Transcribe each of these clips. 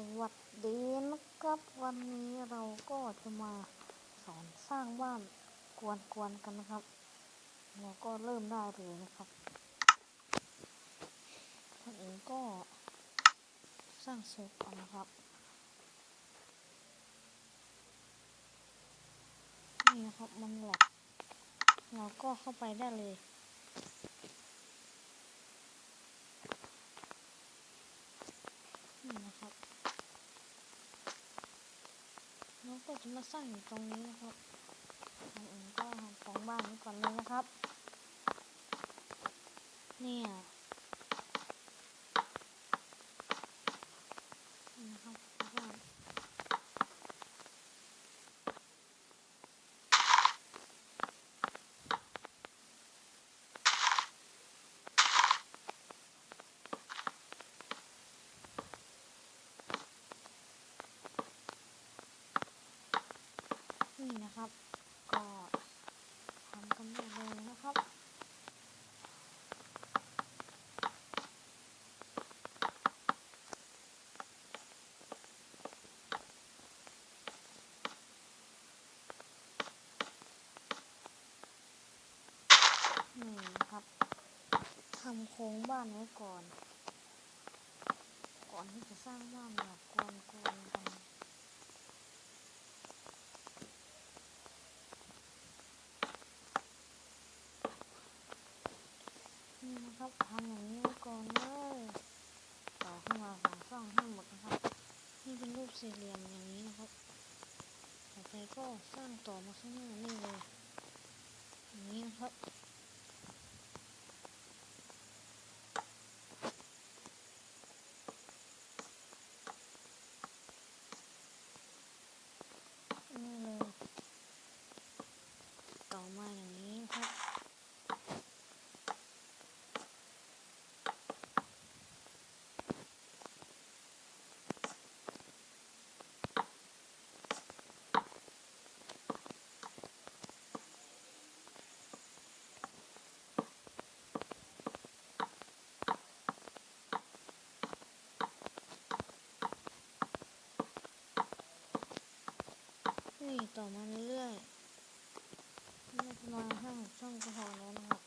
สวัสดีนะครับวันนี้เราก็จะมาสอนสร้างบ้านกวนๆกันนะครับ เราก็เริ่มได้เลยนะครับท่านเองก็สร้างเสร็จก่อนนะครับนี่นะครับมันแหลกเราก็เข้าไปได้เลย นี่นะครับเราก็จะ มาสร้างอยู่ตรงนี้นะครับทางอื่นก็ของบ้านนี้ก่อนเลยนะครับ เนี่ยนี่นะครับของบ้าน นี่นะครับ ก็ทำกันได้เลยนะครับนี่นะครับทำโครงบ้านไว้ก่อน ก่อนที่จะสร้างบ้านแบบกวนๆกัน นะครับทำอย่างนี้ก่อนเลยต่อขึ้นมาสองช่องให้หมดนะครับ นี่เป็นรูปสี่เหลี่ยมอย่างนี้นะครับต่อไปก็สร้างต่อมาข้างหน้านี่เลยอย่างนี้นะครับ นี่เลย ต่อมาอย่างนี้นะครับีต่อมาเรื่อยๆนี่ประมาณห้าหกช่องก็พอแล้วนะครับ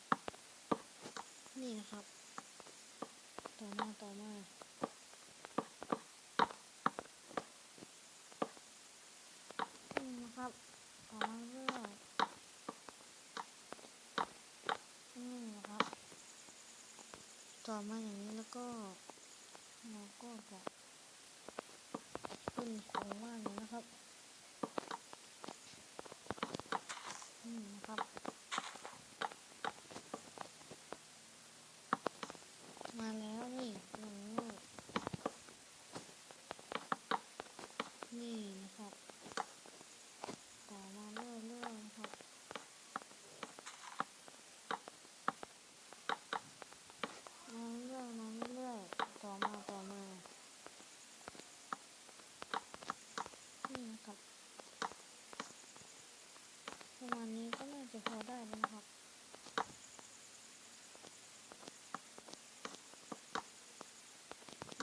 นี่นะครับ ต่อมาต่อมานี่นะครับต่อมาเรื่อยนี่นะครับ ต่อมาอย่างนี้แล้วก็เราก็จะขึ้นโครงว่างนี้นะครับ นี่นะครับ มาแล้วนี่อย่างนี้นี่นะครับ ต่อมาเรื่อยๆนะครับ มาเรื่อยๆมาเรื่อยๆต่อมาต่อมา นี่นะครับ ประมาณนี้ก็น่าจะพอได้แล้วนะครับ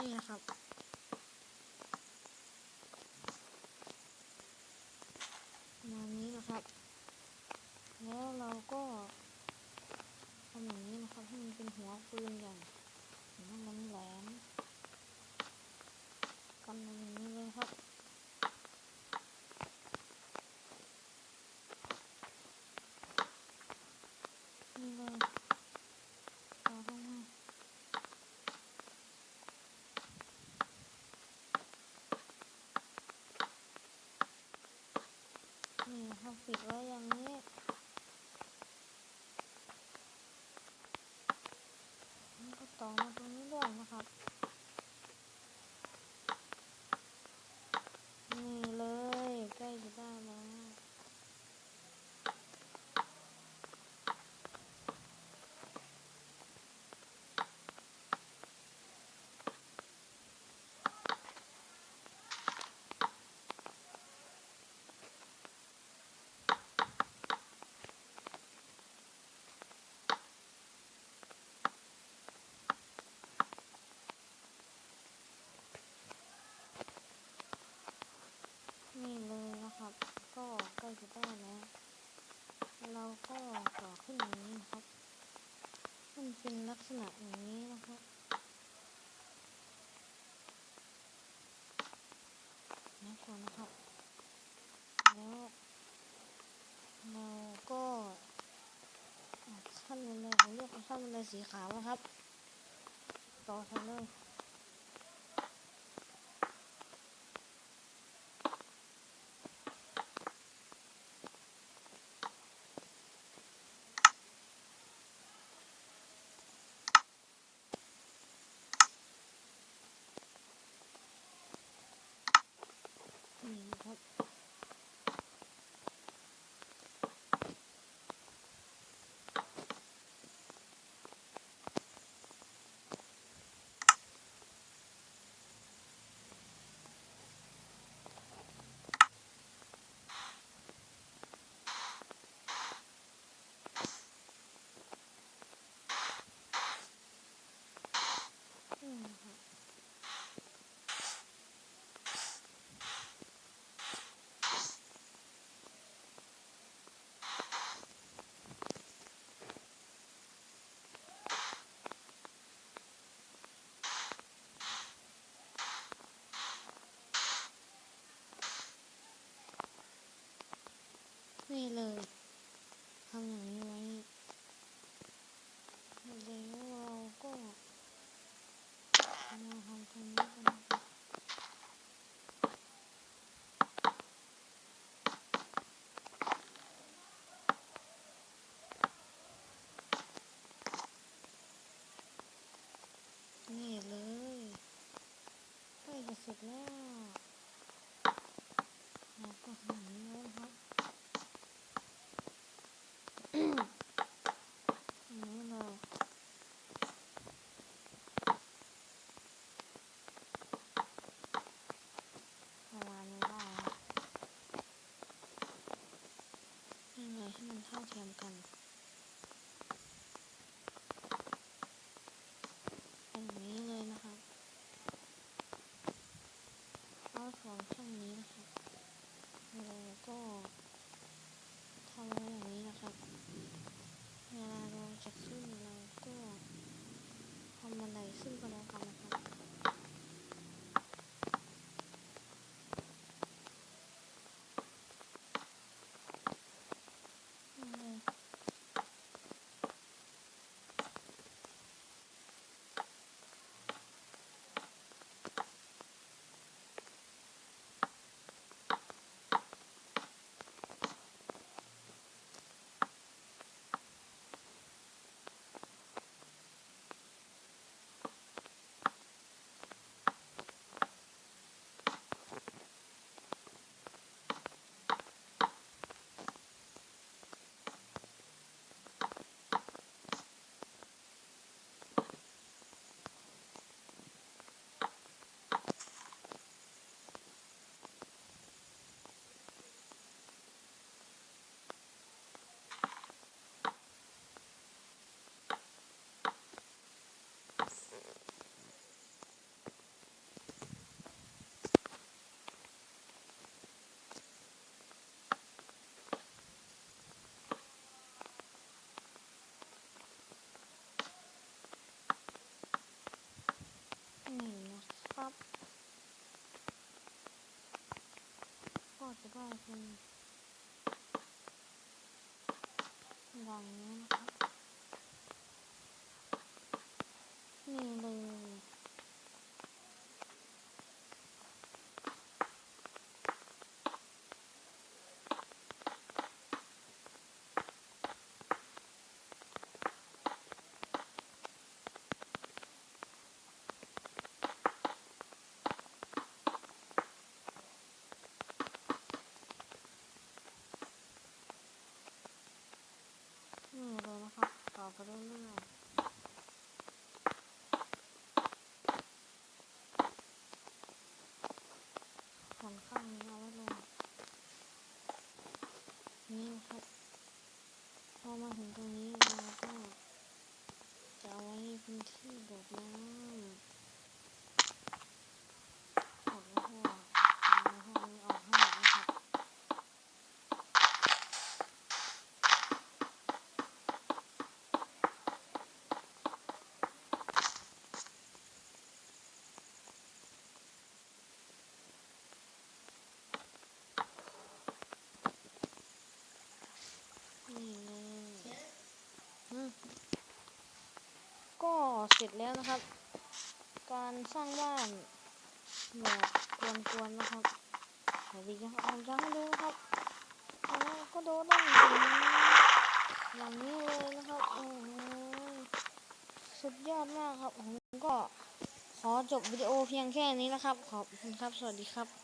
นี่นะครับ ทำผิดว่าอย่างนี้ ษณะอย่างนี้นะครับนะก่อนนะครับ แล้วเราก็ขั้นบันไดผมเลือกขั้นบันไดสีขาวนะครับ ต่อทานเรื่อง I 了。 아, 재밌 겠. ฝั่งนี้เราลงนี่ครับ พอมาถึงตรงนี้เราก็จะไว้พื้นที่แบบน้ำ เสร็จแล้วนะครับ การสร้างบ้านแบบกวนๆนะครับเดี๋ยวดีนะครับผมจะให้ดูนะครับก็โดูได้จริงอย่างนี้เลยนะครับโอ้สุดยอดมากครับผมก็ขอจบวิดีโอเพียงแค่นี้นะครับ ขอบคุณครับ สวัสดีครับ